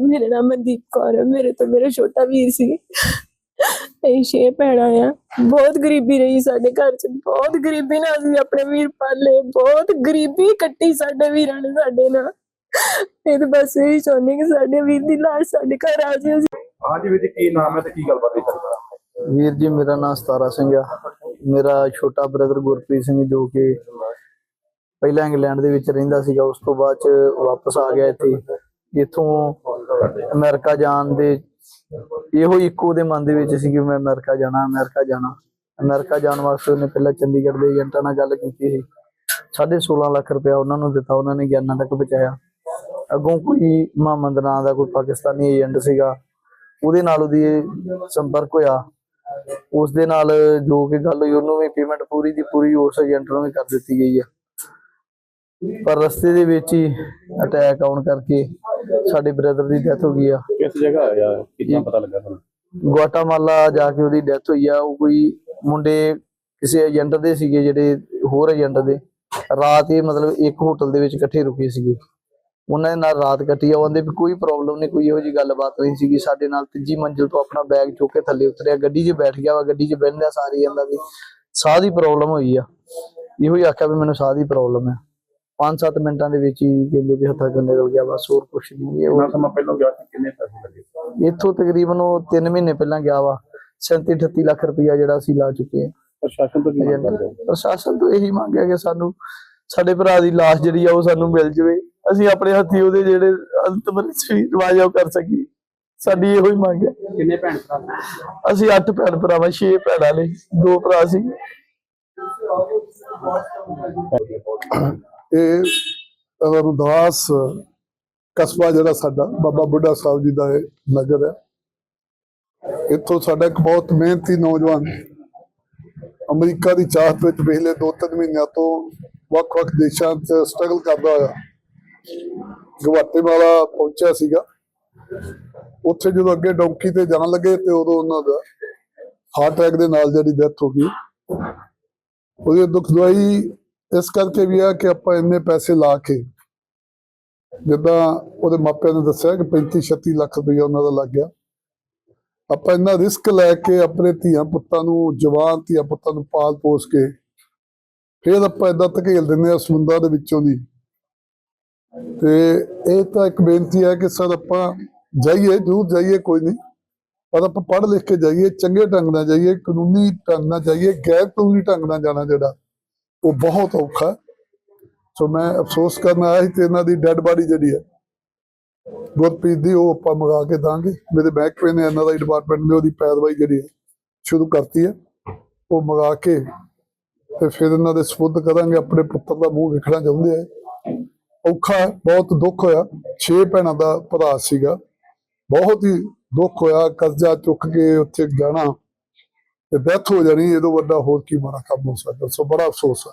ਮੇਰਾ ਨਾਮ ਮਨਦੀਪ ਕੌਰ ਹੈ ਮੇਰੇ ਤੋਂ ਮੇਰਾ ਛੋਟਾ ਵੀਰ ਸੀ। ਅਸੀਂ ਛੇ ਭੈਣਾਂ ਆ। ਬਹੁਤ ਗਰੀਬੀ ਰਹੀ ਸਾਡੇ ਘਰ 'ਚ। ਬਹੁਤ ਗਰੀਬੀ ਨਾਲ ਅਸੀਂ ਆਪਣੇ ਵੀਰ ਪਾਲੇ। ਬਹੁਤ ਗਰੀਬੀ ਕੱਟੀ ਸਾਡੇ ਵੀਰਾਂ ਨੇ ਸਾਡੇ ਨਾਲ। ਇਹ ਤਾਂ ਬਸ ਇਹੀ ਚਾਹੁੰਦੇ ਕਿ ਸਾਡੇ ਵੀਰ ਦੀ ਲਾਸ਼ ਸਾਡੇ ਘਰ ਆ ਜਾਏ ਅਸੀਂ ਹਾਂਜੀ ਵੀਰ ਜੀ ਕੀ ਨਾਮ ਹੈ ਤੇ ਕੀ ਗੱਲਬਾਤ ਹੈ ਤੁਹਾਡੀ ਵੀਰ ਜੀ ਮੇਰਾ ਨਾਮ ਸਤਾਰਾ ਸਿੰਘ ਆ। ਮੇਰਾ ਛੋਟਾ ਬ੍ਰਦਰ ਗੁਰਪ੍ਰੀਤ ਸਿੰਘ ਜੋ ਕਿ ਪਹਿਲਾਂ ਇੰਗਲੈਂਡ ਦੇ ਵਿੱਚ ਰਹਿੰਦਾ ਸੀਗਾ ਉਸ ਤੋਂ ਬਾਅਦ ਚ ਵਾਪਸ ਆ ਗਿਆ ਇੱਥੇ। ਇੱਥੋਂ ਅਮਰੀਕਾ ਜਾਣ ਦੇ ਇਹੋ ਇੱਕੋ ਦੇ ਮਨ ਦੇ ਵਿੱਚ ਸੀ ਕਿ ਮੈਂ ਅਮਰੀਕਾ ਜਾਣਾ ਅਮਰੀਕਾ ਜਾਣਾ। ਅਮਰੀਕਾ ਜਾਣ ਵਾਸਤੇ ਉਹਨੇ ਪਹਿਲਾਂ ਚੰਡੀਗੜ੍ਹ ਦੇ ਏਜੰਟਾਂ ਨਾਲ ਗੱਲ ਕੀਤੀ ਸੀ। 16.5 ਲੱਖ ਰੁਪਇਆ ਉਹਨਾਂ ਨੂੰ ਦਿੱਤਾ, ਉਹਨਾਂ ਨੇ ਗਿਆਨਾਂ ਤੱਕ ਪਹੁੰਚਾਇਆ। ਅੱਗੋਂ ਕੋਈ ਮੁਹੰਮਦ ਨਾਂ ਦਾ ਕੋਈ ਪਾਕਿਸਤਾਨੀ ਏਜੰਟ ਸੀਗਾ, ਉਹਦੇ ਨਾਲ ਉਹਦੀ ਸੰਪਰਕ ਹੋਇਆ। ਉਸ ਦੇ ਨਾਲ ਜੋ ਕਿ ਗੱਲ ਹੋਈ, ਉਹਨੂੰ ਵੀ ਪੇਮੈਂਟ ਪੂਰੀ ਦੀ ਪੂਰੀ ਉਸ ਏਜੰਟ ਨੂੰ ਵੀ ਕਰ ਦਿੱਤੀ ਗਈ ਆ। ਪਰ ਰਸਤੇ ਦੇ ਵਿੱਚ ਹੀ ਅਟੈਕ ਆਉਣ ਕਰਕੇ ਸਾਡੇ ਬ੍ਰਦਰ ਦੀ ਡੈਥ ਹੋ ਗਈ ਆ। ਕਿਸ ਜਗ੍ਹਾ ਆਇਆ ਕਿੱਦਾਂ ਪਤਾ ਲੱਗਾ ਤੁਹਾਨੂੰ? ਗੁਆਟਾਮਾਲਾ ਜਾ ਕੇ ਉਹਦੀ ਡੈਥ ਹੋਈ ਆ। ਉਹ ਕੋਈ ਮੁੰਡੇ ਕਿਸੇ ਏਜੰਟ ਦੇ ਸੀਗੇ ਜਿਹੜੇ ਹੋਰ ਏਜੰਟ ਦੇ। ਰਾਤ ਇਹ ਮਤਲਬ ਇੱਕ ਹੋਟਲ ਦੇ ਵਿੱਚ ਇਕੱਠੇ ਰੁਕੇ ਸੀਗੇ। ਉਹਨਾਂ ਦੇ ਨਾਲ ਰਾਤ ਕੱਟੀ ਆ। ਉਹਦੇ ਵੀ ਕੋਈ ਪ੍ਰੋਬਲਮ ਨਹੀਂ ਕੋਈ ਇਹੋ ਜੀ ਗੱਲਬਾਤ ਨਹੀਂ ਸੀਗੀ। ਸਾਡੇ ਨਾਲ ਤੀਜੀ ਮੰਜ਼ਿਲ ਤੋਂ ਆਪਣਾ ਬੈਗ ਚੁੱਕ ਕੇ ਥੱਲੇ ਉਤਰਿਆ। ਗੱਡੀ 'ਚ ਬੈਠ ਗਿਆ ਵਾ ਗੱਡੀ 'ਚ ਬਹਿੰਦਿਆਂ ਸਾਰੀ ਜਾਂਦਾ ਵੀ ਸਾਹ ਦੀ ਪ੍ਰੋਬਲਮ ਹੋਈ ਆ। ਇਹੋ ਹੀ ਆਖਿਆ ਵੀ ਮੈਨੂੰ ਸਾਹ ਦੀ ਪ੍ਰੋਬਲਮ ਹੈ 5-7 ਮਿੰਟਾਂ ਦੇ ਵਿੱਚ ਹੀ ਕਹਿੰਦੇ ਵੀ ਹੱਥਾਂ ਚੋਂ ਨਿਕਲ ਗਿਆ ਬਸ ਹੋਰ ਕੁਛ ਨਹੀਂ। ਇਹ ਕਿੰਨਾ ਉਹ- ਸਮਾਂ ਪਹਿਲਾਂ ਗਿਆ ਸੀ ਕਿੰਨੇ ਪੈਸੇ ਲੱਗੇ? ਇੱਥੋਂ ਤਕਰੀਬਨ ਉਹ 3 ਮਹੀਨੇ ਪਹਿਲਾਂ ਗਿਆ ਵਾ। 37 38 ਲੱਖ ਰੁਪਇਆ ਜਿਹੜਾ ਅਸੀਂ ਲਾ ਚੁੱਕੇ ਹਾਂ। ਪ੍ਰਸ਼ਾਸਨ ਤੋਂ ਕੀ ਮੰਗ ਕਰਦੇ? ਪ੍ਰਸ਼ਾਸਨ ਤੋਂ ਇਹੀ ਮੰਗਿਆ ਕਿ ਸਾਨੂੰ ਸਾਡੇ ਭਰਾ ਦੀ ਲਾਸ਼ ਜਿਹੜੀ ਆ ਉਹ ਸਾਨੂੰ ਮਿਲ ਜਵੇ। ਅਸੀਂ ਆਪਣੇ ਹੱਥੀ ਉਹਦੇ ਜਿਹੜੇ ਅੰਤਮ ਆ ਉਹ ਕਰ ਸਕੀਏ। ਸਾਡੀ ਇਹੋ ਹੀ ਮੰਗ ਹੈ ਕਿੰਨੇ ਭੈਣ ਭਰਾ? ਅਸੀਂ ਅੱਠ ਭੈਣ ਭਰਾਵਾਂ ਛੇ ਭੈਣਾਂ ਨੇ ਦੋ ਭਰਾ ਸੀ। ਇਹ ਰਮਦਾਸ ਕਸਬਾ ਜਿਹੜਾ ਸਾਡਾ, ਬਾਬਾ ਬੁੱਢਾ ਸਾਹਿਬ ਜੀ ਦਾ ਇਹ ਨਗਰ ਹੈ। ਇੱਥੋਂ ਸਾਡਾ ਇੱਕ ਬਹੁਤ ਮਿਹਨਤੀ ਨੌਜਵਾਨ ਅਮਰੀਕਾ ਦੀ ਚਾਹਤ ਵਿੱਚ ਪਿਛਲੇ 2-3 ਮਹੀਨਿਆਂ ਤੋਂ ਵੱਖ-ਵੱਖ ਦੇਸ਼ਾਂ 'ਚ ਸਟਰਗਲ ਕਰਦਾ ਹੋਇਆ, ਗਵਾਟੇਮਾਲਾ ਪਹੁੰਚਿਆ ਸੀਗਾ। ਉੱਥੇ ਜਦੋਂ ਅੱਗੇ ਡੌਂਕੀ ਤੇ ਜਾਣ ਲੱਗੇ ਤੇ ਉਦੋਂ ਉਹਨਾਂ ਦਾ ਹਾਰਟ ਅਟੈਕ ਦੇ ਨਾਲ ਜਿਹੜੀ ਡੈਥ ਹੋ ਗਈ। ਉਹਦੀ ਦੁੱਖ ਇਸ ਕਰਕੇ ਵੀ ਆ ਕਿ ਆਪਾਂ ਇੰਨੇ ਪੈਸੇ ਲਾ ਕੇ ਜਿੱਦਾਂ ਉਹਦੇ ਮਾਪਿਆਂ ਨੇ ਦੱਸਿਆ ਕਿ 35 36 ਲੱਖ ਰੁਪਏ ਉਹਨਾਂ ਦਾ ਲੱਗ ਗਿਆ। ਆਪਾਂ ਇੰਨਾ ਰਿਸਕ ਲੈ ਕੇ ਆਪਣੇ ਧੀਆਂ ਪੁੱਤਾਂ ਨੂੰ, ਜਵਾਨ ਧੀਆਂ ਪੁੱਤਾਂ ਨੂੰ ਪਾਲ ਪੋਸ ਕੇ ਫਿਰ ਆਪਾਂ ਇਦਾਂ ਧਕੇਲ ਦਿੰਦੇ ਆ ਸਮੁੰਦਰ ਦੇ ਵਿੱਚੋਂ ਦੀ। ਤੇ ਇਹ ਤਾਂ ਇੱਕ ਬੇਨਤੀ ਹੈ ਕਿ ਸਰ ਆਪਾਂ ਜਾਈਏ, ਜ਼ਰੂਰ ਜਾਈਏ ਕੋਈ ਨਹੀਂ, ਪਰ ਆਪਾਂ ਪੜ੍ਹ ਲਿਖ ਕੇ ਜਾਈਏ, ਚੰਗੇ ਢੰਗ ਨਾਲ ਜਾਈਏ, ਕਾਨੂੰਨੀ ਢੰਗ ਨਾਲ ਜਾਈਏ, ਗੈਰ ਕਾਨੂੰਨੀ ਢੰਗ ਨਾਲ ਜਾਣਾ ਜਿਹੜਾ। ਉਹ ਬਹੁਤ ਔਖਾ। ਸੋ ਮੈਂ ਅਫਸੋਸ ਕਰਨ ਆਇਆ ਸੀ ਤੇ ਇਹਨਾਂ ਦੀ ਡੈੱਡ ਬਾਡੀ ਜਿਹੜੀ ਹੈ ਗੁਰਪ੍ਰੀਤ ਦੀ ਉਹ ਆਪਾਂ ਮੰਗਾ ਕੇ ਦਾਂਗੇ। ਮੇਰੇ ਮਹਿਕਮੇ ਨੇ ਇਹਨਾਂ ਦਾ ਡਿਪਾਰਟਮੈਂਟ ਨੇ ਉਹਦੀ ਪੈਰਵਾਈ ਜਿਹੜੀ ਹੈ ਸ਼ੁਰੂ ਕਰਤੀ ਹੈ। ਉਹ ਮੰਗਾ ਕੇ ਤੇ ਫਿਰ ਇਹਨਾਂ ਦੇ ਸਪੁੱਧ ਕਰਾਂਗੇ ਆਪਣੇ ਪੁੱਤਰ ਦਾ ਮੂੰਹ ਵੇਖਣਾ ਚਾਹੁੰਦੇ ਆ। ਔਖਾ ਹੈ, ਬਹੁਤ ਦੁੱਖ ਹੋਇਆ। ਛੇ ਭੈਣਾਂ ਦਾ ਭਰਾ ਸੀਗਾ। ਬਹੁਤ ਹੀ ਦੁੱਖ ਹੋਇਆ ਕਰਜ਼ਾ ਚੁੱਕ ਕੇ ਉੱਥੇ ਜਾਣਾ। ਤੇ ਡੈਥ ਹੋ ਜਾਣੀ, ਇਹਦੋਂ ਵੱਡਾ ਹੋਰ ਕੀ ਮਾੜਾ ਕੰਮ ਹੋ ਸਕਦਾ? ਸੋ ਬੜਾ ਅਫਸੋਸ ਹੈ।